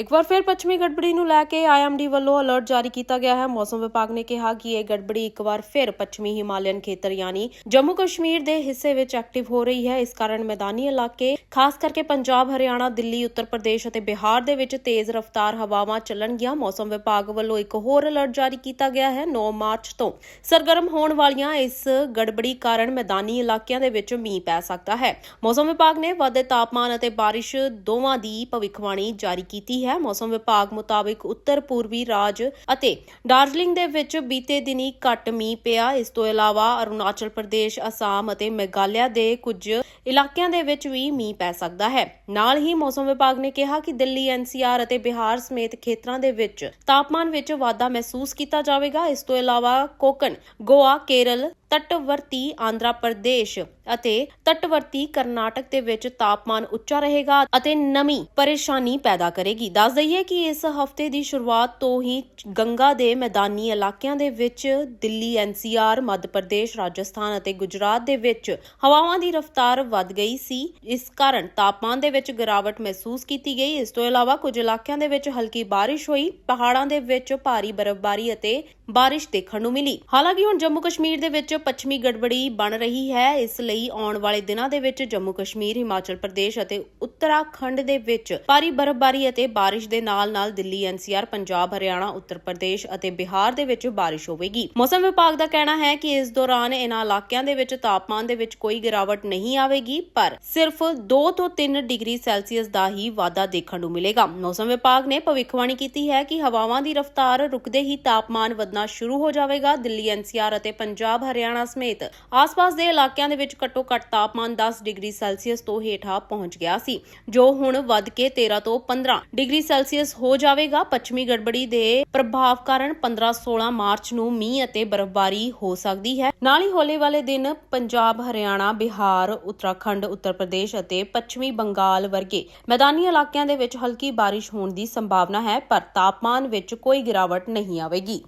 ਇੱਕ ਵਾਰ ਫਿਰ ਪੱਛਮੀ ਗੜਬੜੀ ਨੂੰ ਲੈ ਕੇ ਆਈਐਮਡੀ ਵੱਲੋਂ ਅਲਰਟ ਜਾਰੀ ਕੀਤਾ ਗਿਆ ਹੈ। ਮੌਸਮ ਵਿਭਾਗ ਨੇ ਕਿਹਾ ਕਿ ਇਹ ਗੜਬੜੀ ਇੱਕ ਵਾਰ ਫਿਰ ਪੱਛਮੀ ਹਿਮਾਲਯਨ ਖੇਤਰ ਯਾਨੀ ਜੰਮੂ ਕਸ਼ਮੀਰ ਦੇ ਹਿੱਸੇ ਵਿੱਚ ਐਕਟਿਵ ਹੋ ਰਹੀ ਹੈ। ਇਸ ਕਾਰਨ ਮੈਦਾਨੀ ਇਲਾਕੇ, ਖਾਸ ਕਰਕੇ ਪੰਜਾਬ, ਹਰਿਆਣਾ, ਦਿੱਲੀ, ਉੱਤਰ ਪ੍ਰਦੇਸ਼ ਅਤੇ ਬਿਹਾਰ ਦੇ ਵਿੱਚ ਤੇਜ਼ ਰਫ਼ਤਾਰ ਹਵਾਵਾਂ ਚੱਲਣਗੀਆਂ। ਮੌਸਮ ਵਿਭਾਗ ਵੱਲੋਂ ਇੱਕ ਹੋਰ ਅਲਰਟ ਜਾਰੀ ਕੀਤਾ ਗਿਆ ਹੈ। 9 ਮਾਰਚ ਤੋਂ ਸਰਗਰਮ ਹੋਣ ਵਾਲੀਆਂ ਇਸ ਗੜਬੜੀ ਕਾਰਨ ਮੈਦਾਨੀ ਇਲਾਕਿਆਂ ਦੇ ਵਿੱਚ ਮੀਂਹ ਪੈ ਸਕਦਾ ਹੈ। ਮੌਸਮ ਵਿਭਾਗ ਨੇ ਵਾਧੇ ਤਾਪਮਾਨ ਅਤੇ ਬਾਰਿਸ਼ ਦੋਵਾਂ ਦੀ ਭਵਿੱਖਬਾਣੀ ਜਾਰੀ ਕੀਤੀ ਹੈ। ਮੌਸਮ ਵਿਭਾਗ ਮੁਤਾਬਿਕ ਉੱਤਰ ਪੂਰਬੀ ਰਾਜ ਅਤੇ ਡਾਰਜਲਿੰਗ ਦੇ ਵਿੱਚ ਬੀਤੇ ਦਿਨੀ ਘੱਟ ਮੀਂਹ ਪਿਆ। ਇਸ ਤੋਂ ਇਲਾਵਾ ਅਰੁਣਾਚਲ ਪ੍ਰਦੇਸ਼, ਅਸਾਮ ਅਤੇ ਮੇਘਾਲਿਆ ਦੇ ਕੁਝ ਇਲਾਕਿਆਂ ਦੇ ਵਿੱਚ ਵੀ ਮੀਂਹ ਪੈ ਸਕਦਾ ਹੈ। ਨਾਲ ਹੀ ਮੌਸਮ ਵਿਭਾਗ ਨੇ ਕਿਹਾ ਕਿ ਦਿੱਲੀ ਐਨਸੀਆਰ ਅਤੇ ਬਿਹਾਰ ਸਮੇਤ ਖੇਤਰਾਂ ਦੇ ਵਿੱਚ ਤਾਪਮਾਨ ਵਿੱਚ ਵਾਧਾ ਮਹਿਸੂਸ ਕੀਤਾ ਜਾਵੇਗਾ। ਇਸ ਤੋਂ ਇਲਾਵਾ ਕੋਕਣ, ਗੋਆ, ਕੇਰਲ ਤਟਵਰਤੀ ਆਂਧਰਾ ਪ੍ਰਦੇਸ਼ ਅਤੇ ਤੱਟਵਰਤੀ ਕਰਨਾਟਕ ਦੇ ਵਿੱਚ ਤਾਪਮਾਨ ਉੱਚਾ ਰਹੇਗਾ ਅਤੇ ਨਮੀ ਪਰੇਸ਼ਾਨੀ ਪੈਦਾ ਕਰੇਗੀ। ਦੱਸ ਦਈਏ ਕਿ ਇਸ ਹਫ਼ਤੇ ਦੀ ਸ਼ੁਰੂਆਤ ਤੋਂ ਹੀ ਗੰਗਾ ਦੇ ਮੈਦਾਨੀ ਇਲਾਕਿਆਂ ਦੇ ਵਿੱਚ ਦਿੱਲੀ ਐਨਸੀਆਰ ਮੱਧ ਪ੍ਰਦੇਸ਼, ਰਾਜਸਥਾਨ ਅਤੇ ਗੁਜਰਾਤ ਦੇ ਵਿੱਚ ਹਵਾਵਾਂ ਦੀ ਰਫ਼ਤਾਰ ਵੱਧ ਗਈ ਸੀ। ਇਸ ਕਾਰਨ ਤਾਪਮਾਨ ਦੇ ਵਿੱਚ ਗਿਰਾਵਟ ਮਹਿਸੂਸ ਕੀਤੀ ਗਈ। ਇਸ ਤੋਂ ਇਲਾਵਾ ਕੁਝ ਇਲਾਕਿਆਂ ਦੇ ਵਿੱਚ ਹਲਕੀ ਬਾਰਿਸ਼ ਹੋਈ। ਪਹਾੜਾਂ ਦੇ ਵਿੱਚ ਭਾਰੀ ਬਰਫ਼ਬਾਰੀ ਅਤੇ ਬਾਰਿਸ਼ ਦੇਖਣ ਨੂੰ ਮਿਲੀ। ਹਾਲਾਂਕਿ ਹੁਣ ਜੰਮੂ ਕਸ਼ਮੀਰ ਦੇ ਵਿੱਚ ਪੱਛਮੀ ਗੜਬੜੀ ਬਣ ਰਹੀ ਹੈ। ਇਸ ਲਈ ਆਉਣ ਵਾਲੇ ਦਿਨਾਂ ਦੇ ਵਿੱਚ ਜੰਮੂ ਕਸ਼ਮੀਰ, ਹਿਮਾਚਲ ਪ੍ਰਦੇਸ਼ ਅਤੇ ਉੱਤਰਾਖੰਡ ਦੇ ਵਿੱਚ ਭਾਰੀ ਬਰਫ਼ਬਾਰੀ ਅਤੇ ਬਾਰਿਸ਼ ਦੇ ਨਾਲ-ਨਾਲ ਦਿੱਲੀ ਐਨਸੀਆਰ ਪੰਜਾਬ, ਹਰਿਆਣਾ, ਉੱਤਰ ਪ੍ਰਦੇਸ਼ ਅਤੇ ਬਿਹਾਰ ਦੇ ਵਿੱਚ ਬਾਰਿਸ਼ ਹੋਵੇਗੀ। ਮੌਸਮ ਵਿਭਾਗ ਦਾ ਕਹਿਣਾ ਹੈ ਕਿ ਇਸ ਦੌਰਾਨ ਇਹਨਾਂ ਇਲਾਕਿਆਂ ਦੇ ਵਿੱਚ ਤਾਪਮਾਨ ਦੇ ਵਿੱਚ ਕੋਈ ਗਿਰਾਵਟ ਨਹੀਂ ਆਵੇਗੀ, ਪਰ ਸਿਰਫ 2 ਤੋਂ 3 ਡਿਗਰੀ ਸੈਲਸੀਅਸ ਦਾ ਹੀ ਵਾਧਾ ਦੇਖਣ ਨੂੰ ਮਿਲੇਗਾ। ਮੌਸਮ ਵਿਭਾਗ ਨੇ ਭਵਿੱਖਬਾਣੀ ਕੀਤੀ ਹੈ ਕਿ ਹਵਾਵਾਂ ਦੀ ਰਫ਼ਤਾਰ ਰੁਕਦੇ ਹੀ ਤਾਪਮਾਨ ਵਧਣਾ ਵਧਣਾ ਸ਼ੁਰੂ ਹੋ ਜਾਵੇਗਾ ਦਿੱਲੀ ਐਨਸੀਆਰ ਅਤੇ ਪੰਜਾਬ, ਹਰਿਆਣਾ ਸਮੇਤ ਆਸ-ਪਾਸ ਦੇ ਇਲਾਕਿਆਂ ਦੇ ਵਿੱਚ ਘੱਟੋ-ਘੱਟ ਤਾਪਮਾਨ 10 ਡਿਗਰੀ ਸੈਲਸੀਅਸ ਤੋਂ ਹੇਠਾਂ ਪਹੁੰਚ ਗਿਆ ਸੀ, ਜੋ ਹੁਣ ਵੱਧ ਕੇ 13 ਤੋਂ 15 ਡਿਗਰੀ ਸੈਲਸੀਅਸ ਹੋ ਜਾਵੇਗਾ। ਪੱਛਮੀ ਗੜਬੜੀ ਦੇ ਪ੍ਰਭਾਵ ਕਾਰਨ 15-16 ਮਾਰਚ ਨੂੰ ਮੀਂਹ ਅਤੇ ਬਰਫ਼ਬਾਰੀ ਹੋ ਸਕਦੀ ਹੈ। ਨਾਲ ਹੀ ਹੋਲੇ ਵਾਲੇ ਦਿਨ ਪੰਜਾਬ, ਹਰਿਆਣਾ, ਬਿਹਾਰ, ਉੱਤਰਾਖੰਡ, ਉੱਤਰ ਪ੍ਰਦੇਸ਼ ਅਤੇ ਪੱਛਮੀ ਬੰਗਾਲ ਵਰਗੇ ਮੈਦਾਨੀ ਇਲਾਕਿਆਂ ਦੇ ਵਿੱਚ ਹਲਕੀ ਬਾਰਿਸ਼ ਹੋਣ ਦੀ ਸੰਭਾਵਨਾ ਹੈ, ਪਰ ਤਾਪਮਾਨ ਵਿੱਚ ਕੋਈ ਗਿਰਾਵਟ ਨਹੀਂ ਆਵੇਗੀ।